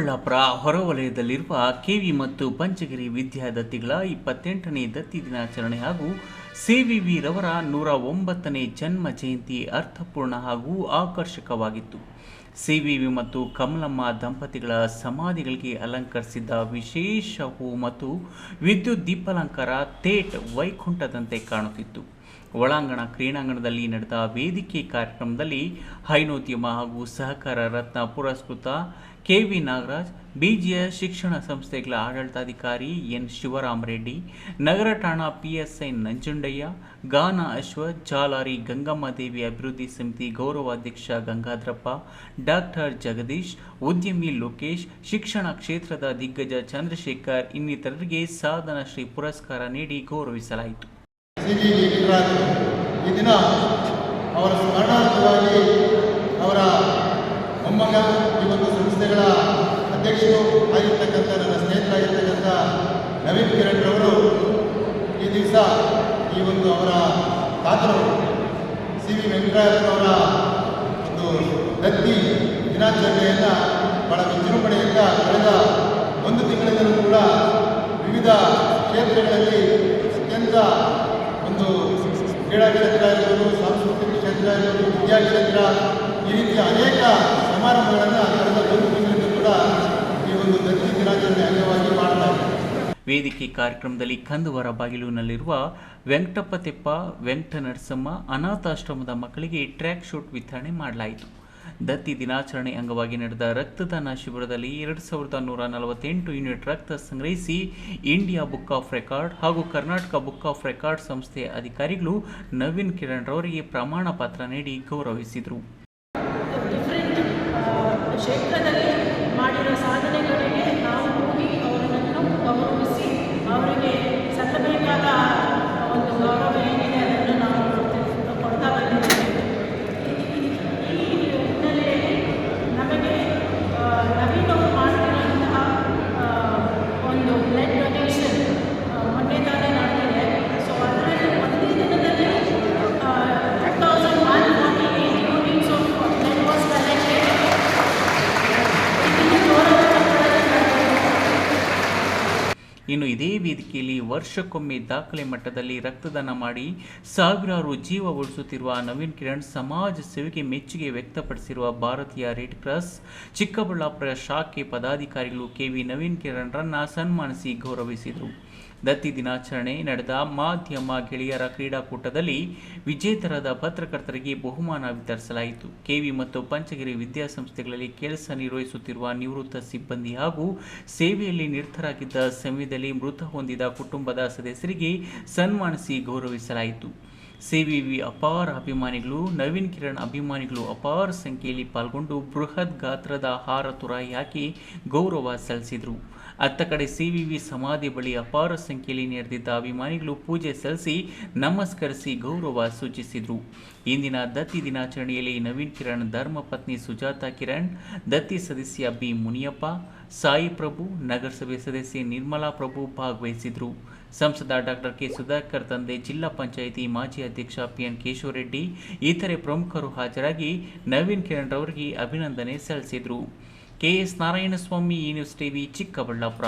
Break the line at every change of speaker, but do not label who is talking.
Chikkaballapur ಹೊರವಲಯದಲ್ಲಿರುವ KV ಮತ್ತು ಪಂಚಗಿರಿ ವಿದ್ಯಾದತ್ತಿಗಳ ಇಪ್ಪತ್ತೆಂಟನೇ ದತ್ತಿ ದಿನಾಚರಣೆ ಹಾಗೂ ಸಿವಿವಿ ರವರ ನೂರ ಒಂಬತ್ತನೇ ಜನ್ಮ ಜಯಂತಿ ಅರ್ಥಪೂರ್ಣ ಹಾಗೂ ಆಕರ್ಷಕವಾಗಿತ್ತು. ಸಿವಿವಿ ಮತ್ತು ಕಮಲಮ್ಮ ದಂಪತಿಗಳ ಸಮಾಧಿಗಳಿಗೆ ಅಲಂಕರಿಸಿದ್ದ ವಿಶೇಷ ಹೂ ಮತ್ತು ವಿದ್ಯುತ್ ದೀಪಾಲಂಕಾರ ತೇಟ್ ವೈಕುಂಠದಂತೆ ಕಾಣುತ್ತಿತ್ತು. ಒಳಾಂಗಣ ಕ್ರೀಡಾಂಗಣದಲ್ಲಿ ನಡೆದ ವೇದಿಕೆ ಕಾರ್ಯಕ್ರಮದಲ್ಲಿ ಹೈನೋದ್ಯಮ ಹಾಗೂ ಸಹಕಾರ ರತ್ನ ಪುರಸ್ಕೃತ ಕೆವಿ ನಾಗರಾಜ್ ಬಿಜಿಎಸ್ ಶಿಕ್ಷಣ ಸಂಸ್ಥೆಗಳ ಆಡಳಿತಾಧಿಕಾರಿ ಎನ್. ಶಿವರಾಮ್ ರೆಡ್ಡಿ, ನಗರ ಠಾಣಾ ಪಿಎಸ್ಐ ನಂಜುಂಡಯ್ಯ ಗಾನ ಅಶ್ವಥ್, ಜಾಲಾರಿ ಗಂಗಮ್ಮ ದೇವಿ ಅಭಿವೃದ್ಧಿ ಸಮಿತಿ ಗೌರವಾಧ್ಯಕ್ಷ ಗಂಗಾಧರಪ್ಪ, ಡಾಕ್ಟರ್ ಜಗದೀಶ್, ಉದ್ಯಮಿ ಲೋಕೇಶ್, ಶಿಕ್ಷಣ ಕ್ಷೇತ್ರದ ದಿಗ್ಗಜ ಚಂದ್ರಶೇಖರ್ ಇನ್ನಿತರರಿಗೆ ಸಾಧನ ಶ್ರೀ ಪುರಸ್ಕಾರ ನೀಡಿ ಗೌರವಿಸಲಾಯಿತು.
ಸಿ ವಿ ಲಿಂಗರಾಜ್ ಈ ದಿನ ಅವರ ಸ್ಮರಣಾರ್ಥವಾಗಿ ಅವರ ಮೊಮ್ಮಗ ಈ ಒಂದು ಸಂಸ್ಥೆಗಳ ಅಧ್ಯಕ್ಷರು ಆಗಿರ್ತಕ್ಕಂಥ ನನ್ನ ಸ್ನೇಹಿತರಾಗಿರ್ತಕ್ಕಂಥ ನವೀನ್ ಕಿರಣ್ ರವರು ಈ ದಿವಸ ಈ ಒಂದು ಅವರ ತಾತರು ಸಿ ವಿ ವೆಂಕಟರವರ ಒಂದು ದತ್ತಿ ದಿನಾಚರಣೆಯನ್ನು ಬಹಳ ವಿಜೃಂಭಣೆಯಿಂದ ಕಳೆದ ಒಂದು ತಿಂಗಳಿಂದಲೂ ಕೂಡ ವಿವಿಧ ಕ್ಷೇತ್ರಗಳಲ್ಲಿ ಅತ್ಯಂತ ಒಂದು ಕ್ರೀಡಾ ಕ್ಷೇತ್ರ ಇರ್ಬೋದು ಸಾಂಸ್ಕೃತಿಕ ಕ್ಷೇತ್ರ ಇರ್ಬೋದು ವಿದ್ಯಾ ಕ್ಷೇತ್ರ, ಈ ರೀತಿಯ ಅನೇಕ ಸಮಾರಂಭಗಳನ್ನು ಕಳೆದ ಒಂದು ತಿಂಗಳಿಂದ ಕೂಡ ಈ ಒಂದು ದತ್ತಿ ದಿನಾಚರಣೆ ಅಂಗವಾಗಿ ಮಾಡಲಾಗಿದೆ
ವೇದಿಕೆ ಕಾರ್ಯಕ್ರಮದಲ್ಲಿ ಕಂದುವರ ಬಾಗಿಲುನಲ್ಲಿರುವ ವೆಂಕಟಪ್ಪ ತೆಪ್ಪ, ವೆಂಕಟ ನರಸಮ್ಮ ಅನಾಥಾಶ್ರಮದ ಮಕ್ಕಳಿಗೆ ಟ್ರ್ಯಾಕ್ ಶೂಟ್ ವಿತರಣೆ ಮಾಡಲಾಯಿತು. ದತ್ತಿ ದಿನಾಚರಣೆ ಅಂಗವಾಗಿ ನಡೆದ ರಕ್ತದಾನ ಶಿಬಿರದಲ್ಲಿ ಎರಡು ಸಾವಿರದ ನೂರ ನಲವತ್ತೆಂಟು ಯೂನಿಟ್ ರಕ್ತ ಸಂಗ್ರಹಿಸಿ ಇಂಡಿಯಾ ಬುಕ್ ಆಫ್ ರೆಕಾರ್ಡ್ ಹಾಗೂ ಕರ್ನಾಟಕ ಬುಕ್ ಆಫ್ ರೆಕಾರ್ಡ್ ಸಂಸ್ಥೆಯ ಅಧಿಕಾರಿಗಳು ನವೀನ್ ಕಿರಣ್ ರವರಿಗೆ ಪ್ರಮಾಣ ಪತ್ರ ನೀಡಿ ಗೌರವಿಸಿದರು. ಇನ್ನು ಇದೇ ವೇದಿಕೆಯಲ್ಲಿ ವರ್ಷಕ್ಕೊಮ್ಮೆ ದಾಖಲೆ ಮಟ್ಟದಲ್ಲಿ ರಕ್ತದಾನ ಮಾಡಿ ಸಾವಿರಾರು ಜೀವ ಉಳಿಸುತ್ತಿರುವ ನವೀನ್ ಕಿರಣ್ ಸಮಾಜ ಸೇವೆಗೆ ಮೆಚ್ಚುಗೆ ವ್ಯಕ್ತಪಡಿಸಿರುವ ಭಾರತೀಯ ರೆಡ್ ಕ್ರಾಸ್ ಚಿಕ್ಕಬಳ್ಳಾಪುರ ಶಾಖೆ ಪದಾಧಿಕಾರಿಗಳು ಕೆವಿ ನವೀನ್ ಕಿರಣ್ರನ್ನ ಸನ್ಮಾನಿಸಿ ಗೌರವಿಸಿದರು. ದತ್ತಿ ದಿನಾಚರಣೆ ನಡೆದ ಮಾಧ್ಯಮ ಗೆಳೆಯರ ಕ್ರೀಡಾಕೂಟದಲ್ಲಿ ವಿಜೇತರಾದ ಪತ್ರಕರ್ತರಿಗೆ ಬಹುಮಾನ ವಿತರಿಸಲಾಯಿತು. ಕೆವಿ ಮತ್ತು ಪಂಚಗಿರಿ ವಿದ್ಯಾಸಂಸ್ಥೆಗಳಲ್ಲಿ ಕೆಲಸ ನಿರ್ವಹಿಸುತ್ತಿರುವ ನಿವೃತ್ತ ಸಿಬ್ಬಂದಿ ಹಾಗೂ ಸೇವೆಯಲ್ಲಿ ನಿರತರಾಗಿದ್ದ ಸಮಯದಲ್ಲಿ ಮೃತ ಹೊಂದಿದ ಕುಟುಂಬದ ಸದಸ್ಯರಿಗೆ ಸನ್ಮಾನಿಸಿ ಗೌರವಿಸಲಾಯಿತು. ಸಿವಿವಿ ಅಪಾರ ಅಭಿಮಾನಿಗಳು, ನವೀನ್ ಕಿರಣ್ ಅಭಿಮಾನಿಗಳು ಅಪಾರ ಸಂಖ್ಯೆಯಲ್ಲಿ ಪಾಲ್ಗೊಂಡು ಬೃಹತ್ ಗಾತ್ರದ ಹಾರ ತುರಾಯಿ ಹಾಕಿ ಗೌರವ ಸಲ್ಲಿಸಿದರು. ಅತ್ತ ಕಡೆ ಸಿವಿವಿ ಸಮಾಧಿ ಬಳಿ ಅಪಾರ ಸಂಖ್ಯೆಯಲ್ಲಿ ನೆರೆದಿದ್ದ ಅಭಿಮಾನಿಗಳು ಪೂಜೆ ಸಲ್ಲಿಸಿ ನಮಸ್ಕರಿಸಿ ಗೌರವ ಸೂಚಿಸಿದರು. ಇಂದಿನ ದತ್ತಿ ದಿನಾಚರಣೆಯಲ್ಲಿ ನವೀನ್ ಕಿರಣ್ ಧರ್ಮಪತ್ನಿ ಸುಜಾತಾ ಕಿರಣ್, ದತ್ತಿ ಸದಸ್ಯ ಬಿ ಮುನಿಯಪ್ಪ, ಸಾಯಿ ಪ್ರಭು, ನಗರಸಭೆ ಸದಸ್ಯೆ ನಿರ್ಮಲಾ ಪ್ರಭು ಭಾಗವಹಿಸಿದರು. ಸಂಸದ ಡಾಕ್ಟರ್ ಕೆ ಸುಧಾಕರ್ ತಂದೆ ಜಿಲ್ಲಾ ಪಂಚಾಯಿತಿ ಮಾಜಿ ಅಧ್ಯಕ್ಷ ಪಿ ಎನ್ ಕೇಶವರೆಡ್ಡಿ, ಇತರೆ ಪ್ರಮುಖರು ಹಾಜರಾಗಿ ನವೀನ್ ಕಿರಣ್ ರವರಿಗೆ ಅಭಿನಂದನೆ ಸಲ್ಲಿಸಿದರು. ಕೆಎಸ್ ನಾರಾಯಣಸ್ವಾಮಿ ಈ ನ್ಯೂಸ್ ಟಿವಿ ಚಿಕ್ಕಬಳ್ಳಾಪುರ.